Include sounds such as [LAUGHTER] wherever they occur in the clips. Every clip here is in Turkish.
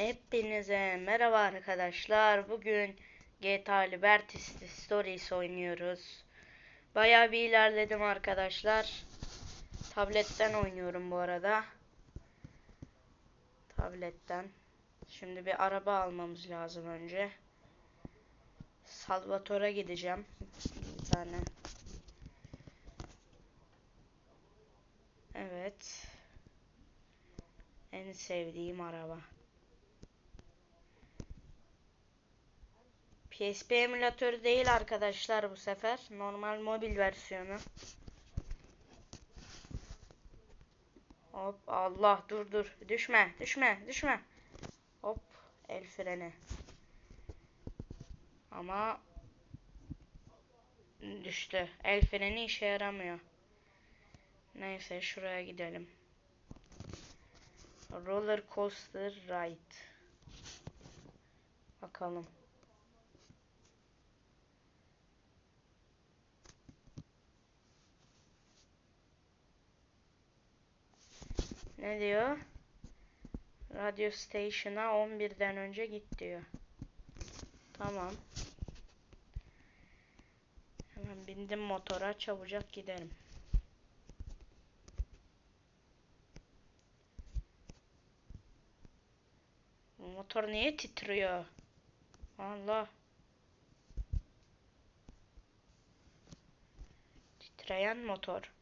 Hepinize merhaba arkadaşlar. Bugün GTA Liberty Stories oynuyoruz. Bayağı bir ilerledim arkadaşlar. Tabletten oynuyorum bu arada. Tabletten. Şimdi bir araba almamız lazım önce. Salvatore'a gideceğim. Bir tane. Evet. En sevdiğim araba. PSP emülatörü değil arkadaşlar bu sefer. Normal mobil versiyonu. Hop Allah dur dur. Düşme düşme düşme. Hop el freni. Ama düştü. El freni işe yaramıyor. Neyse şuraya gidelim. Roller coaster ride. Bakalım. Ne diyor? Radyo station'a 11'den önce git diyor. Tamam. Hemen bindim motora çabucak giderim. Motor niye titriyor? Allah. Titreyen motor.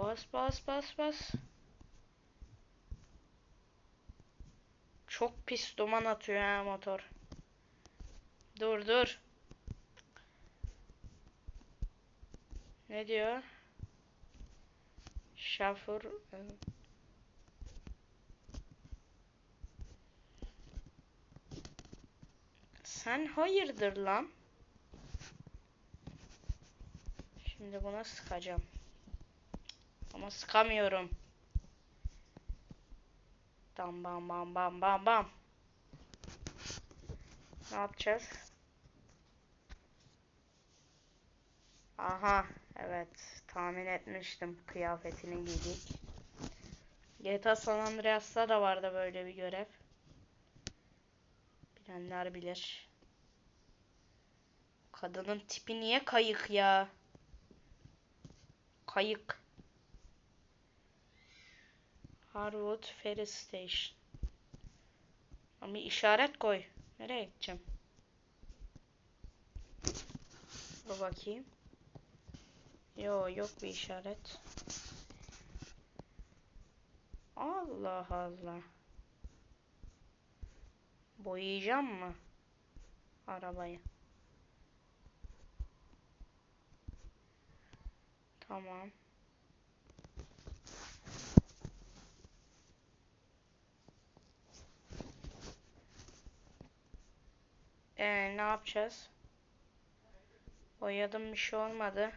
Bas bas bas bas. Çok pis duman atıyor ha motor. Dur dur. Ne diyor? Şoför Sen hayırdır lan? Şimdi buna sıkacağım. Ama sıkamıyorum. Tam bam bam bam bam bam. Ne yapacağız? Aha evet tahmin etmiştim kıyafetini giydik. GTA San Andreas'ta da vardı böyle bir görev. Bilenler bilir. Kadının tipi niye kayık ya? Kayık. Harwood Ferry Station. Ama işaret koy. Nereye gideceğim? Dur bakayım. Yo yok bir işaret. Allah Allah. Boyayacağım mı? Arabayı. Tamam. Ee, ne yapacağız? Boyadım bir şey olmadı.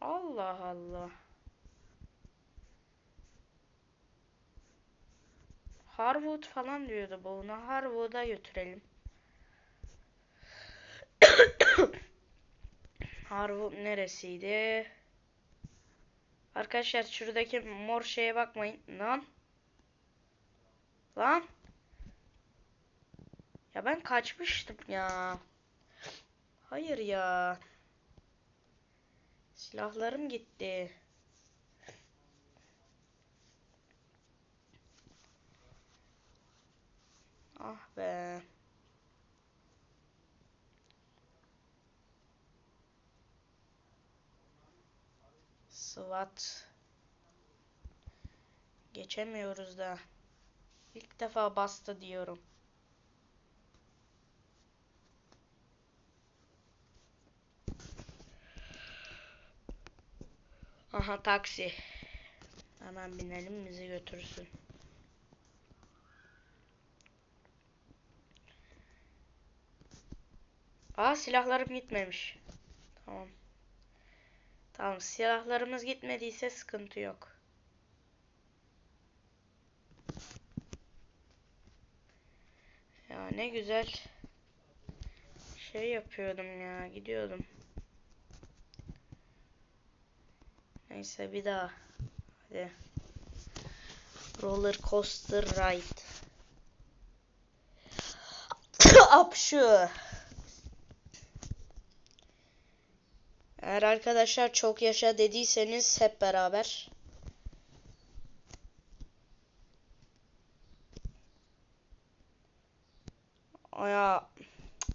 Allah Allah. Harwood falan diyordu bu. Onu Harwood'a götürelim. [COUGHS] Harwood neresiydi? Arkadaşlar şuradaki mor şeye bakmayın. Lan. Lan. Ya ben kaçmıştım ya. Hayır ya. Silahlarım gitti. Ah be. SWAT. Geçemiyoruz da. İlk defa bastı diyorum. Aha taksi. Hemen binelim bizi götürsün. Aa silahlarım gitmemiş. Tamam. Tamam silahlarımız gitmediyse sıkıntı yok. Ya ne güzel şey yapıyordum ya gidiyordum. Neyse bir daha. Hadi. Roller coaster ride. [LAUGHS] Apşu. Eğer arkadaşlar çok yaşa dediyseniz hep beraber. Aya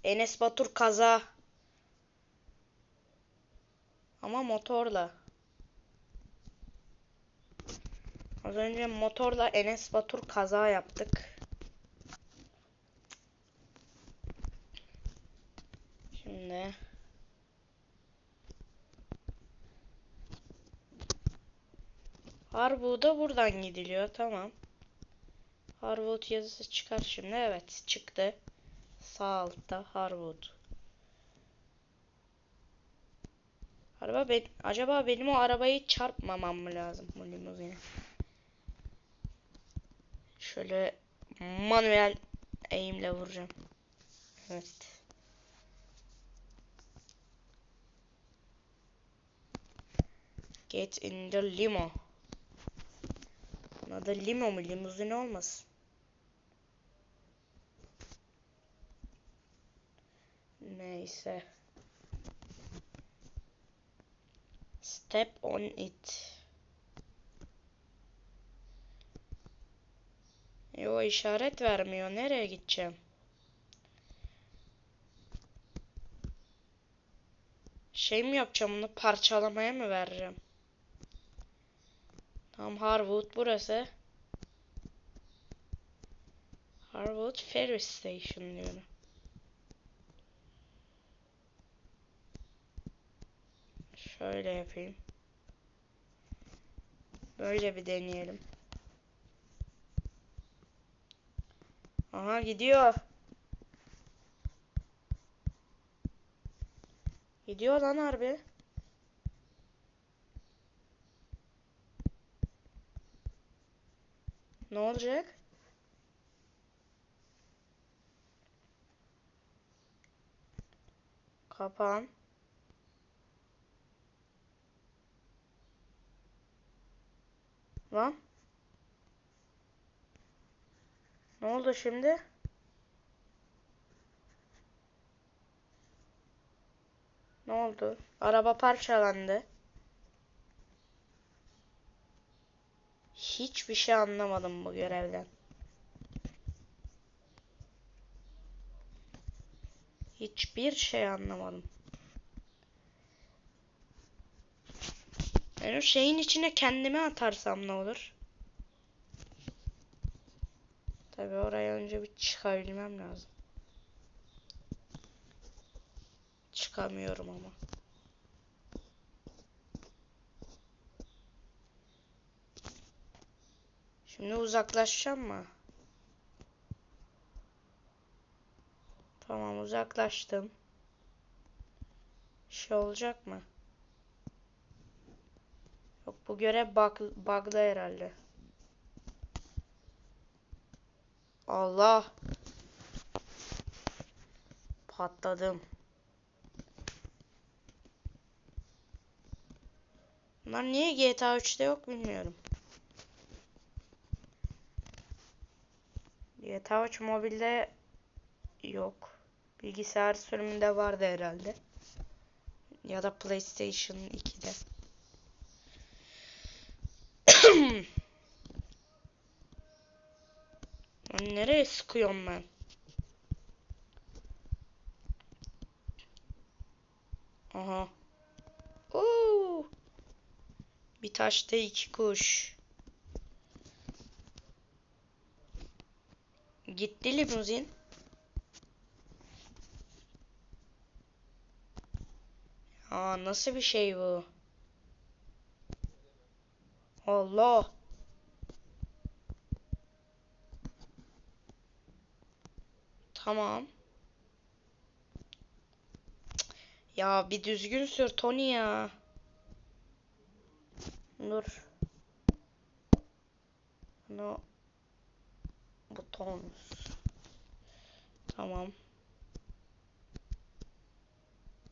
Enes Batur kaza. Ama motorla. Az önce motorla Enes Batur kaza yaptık. Şimdi Harwood'a buradan gidiliyor. Tamam. Harwood yazısı çıkar şimdi. Evet çıktı. Sağ altta Harwood. Araba ben, acaba benim o arabayı çarpmamam mı lazım bu limuzine? Şöyle manuel eğimle vuracağım. Evet. Get in the limo. Da limo mu limuzin olmasın? Neyse. Step on it. Yo işaret vermiyor. Nereye gideceğim? Şey mi yapacağım bunu parçalamaya mı vereceğim? Tamam Harwood burası. Harwood Ferry Station diyorum. Şöyle yapayım. Böyle bir deneyelim. Aha gidiyor. Gidiyor lan harbi. Ne olacak? Kapan. Lan. Ne oldu şimdi? Ne oldu? Araba parçalandı. Hiçbir şey anlamadım bu görevden. Hiçbir şey anlamadım. Ben o şeyin içine kendimi atarsam ne olur? Tabi oraya önce bir çıkabilmem lazım. Çıkamıyorum ama. Şimdi uzaklaşacağım mı? Tamam uzaklaştım. Şey olacak mı? Yok bu görev bug, bug'da herhalde. Allah. Patladım. Bunlar niye GTA 3'te yok bilmiyorum. GTA 3 mobilde yok. Bilgisayar sürümünde vardı herhalde. Ya da PlayStation 2'de. [CLEARS THROAT] Lan nereye sıkıyorum ben? Aha. Oo. Bir taşta iki kuş. Gitti limuzin. Aa nasıl bir şey bu? Allah. Tamam. Ya bir düzgün sür Tony ya. Dur. No. Buton. Tamam.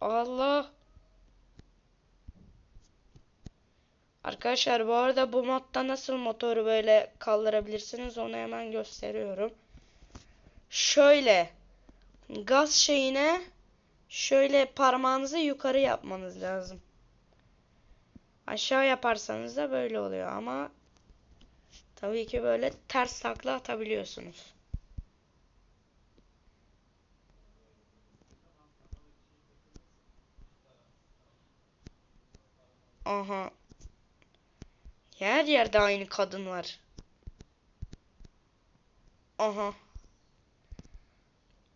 Allah. Arkadaşlar bu arada bu modda nasıl motoru böyle kaldırabilirsiniz onu hemen gösteriyorum. Şöyle gaz şeyine şöyle parmağınızı yukarı yapmanız lazım. Aşağı yaparsanız da böyle oluyor ama tabii ki böyle ters takla atabiliyorsunuz. Aha. Her yerde aynı kadın var. Aha.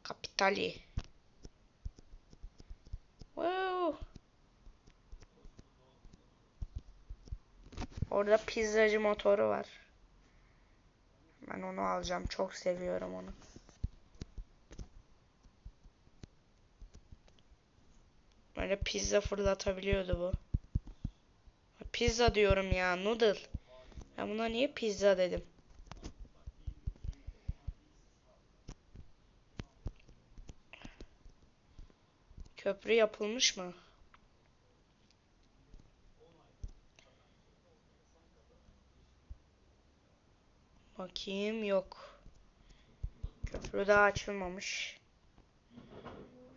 Kapitali. Wow. Orada pizzacı motoru var. Ben onu alacağım. Çok seviyorum onu. Böyle pizza fırlatabiliyordu bu. Pizza diyorum ya. Noodle. Ben buna niye pizza dedim? Köprü yapılmış mı? Bakayım yok. Köprü daha açılmamış.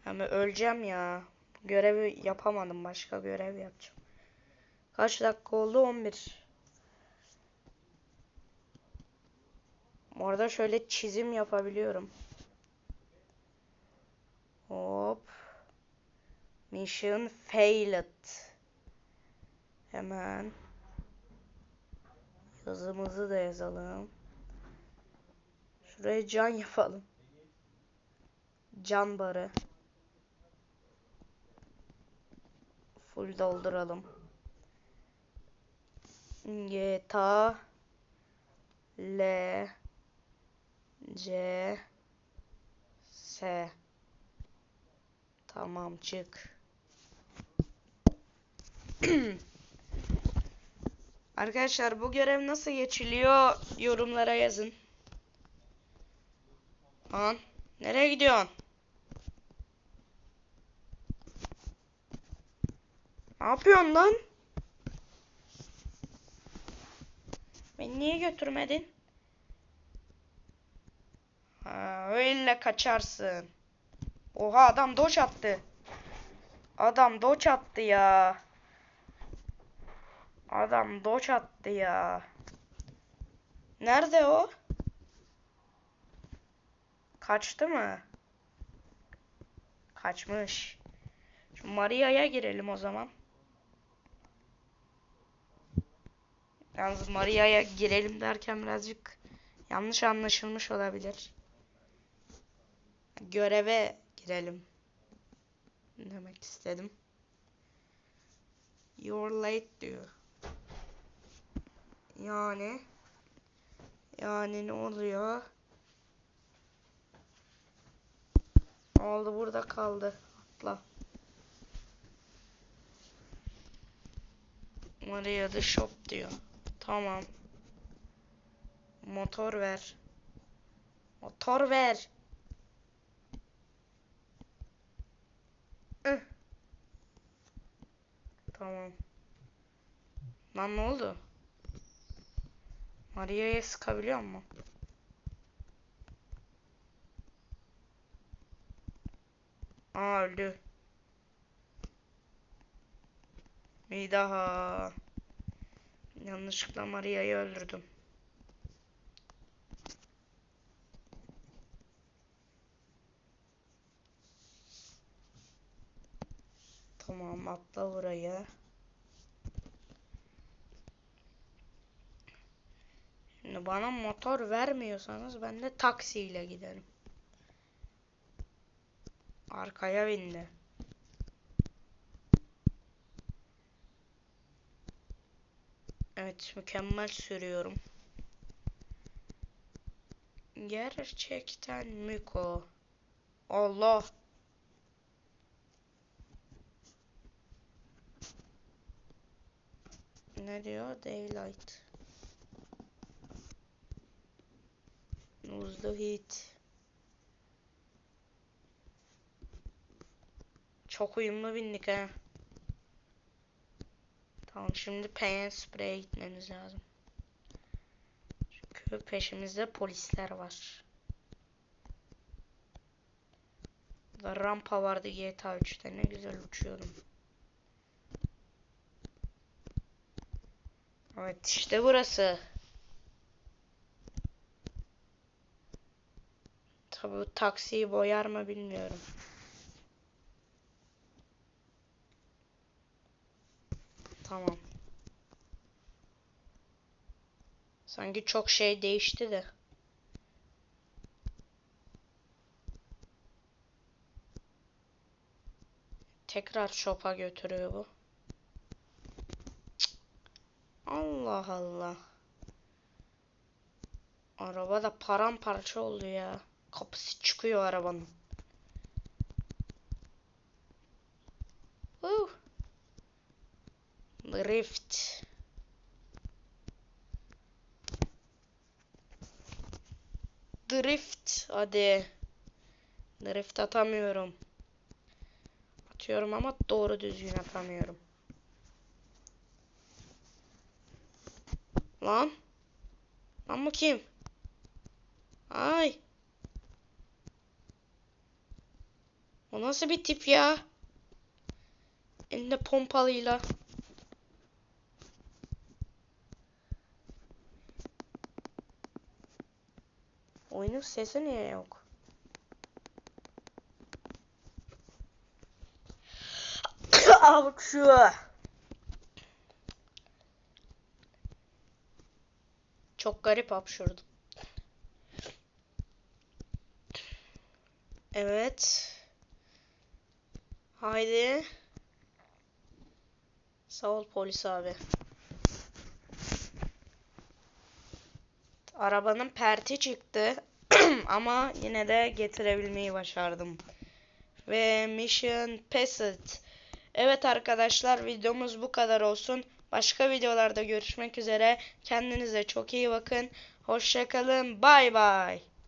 Ama öleceğim ya. Görevi yapamadım. Başka görev yapacağım. Kaç dakika oldu? 11. Orada şöyle çizim yapabiliyorum. Hop. Mission failed. Hemen. Yazımızı da yazalım. Şuraya can yapalım. Can barı. Full dolduralım. GTA L C S Tamam çık. [CLEARS THROAT] Arkadaşlar bu görev nasıl geçiliyor yorumlara yazın. Lan nereye gidiyorsun? Ne yapıyorsun lan? Beni niye götürmedin? Ha, öyle kaçarsın. Oha adam doç attı. Adam doç attı ya. Adam doç attı ya. Nerede o? Kaçtı mı? Kaçmış. Şu Maria'ya girelim o zaman. Yalnız Maria'ya girelim derken birazcık yanlış anlaşılmış olabilir. Göreve girelim. Demek istedim. You're late diyor. Yani yani ne oluyor? Oldu burada kaldı. Atla. Maria the shop diyor. Tamam. Motor ver. Motor ver. Ih. Tamam. Lan ne oldu? Maria'ya sıkabiliyor mu? Aa öldü. Bir daha. Yanlışlıkla Maria'yı öldürdüm. Tamam atla buraya. Bana motor vermiyorsanız ben de taksiyle giderim. Arkaya bindi. Evet mükemmel sürüyorum. Gerçekten Miko. Allah. Ne diyor? Daylight. The heat. Çok uyumlu bindik ha. Tamam şimdi paint spray'e gitmemiz lazım. Çünkü peşimizde polisler var. Burada rampa vardı GTA 3'te ne güzel uçuyordum. Evet işte burası. Tabi bu taksiyi boyar mı bilmiyorum. Tamam. Sanki çok şey değişti de. Tekrar shop'a götürüyor bu. Cık. Allah Allah. Araba da paramparça oldu ya. Kapısı çıkıyor arabanın. Uh. Drift. Drift. Hadi. Drift atamıyorum. Atıyorum ama doğru düzgün atamıyorum. Lan. Lan bu kim? Ay. O nasıl bir tip ya? Elinde pompalıyla. Oyunun sesi niye yok? [COUGHS] Al şu. Çok garip hapşurdum. Evet. Haydi. Sağ ol polis abi. Arabanın perti çıktı. [CLEARS THROAT] Ama yine de getirebilmeyi başardım. Ve mission passed. Evet arkadaşlar videomuz bu kadar olsun. Başka videolarda görüşmek üzere. Kendinize çok iyi bakın. Hoşçakalın. Bay bay.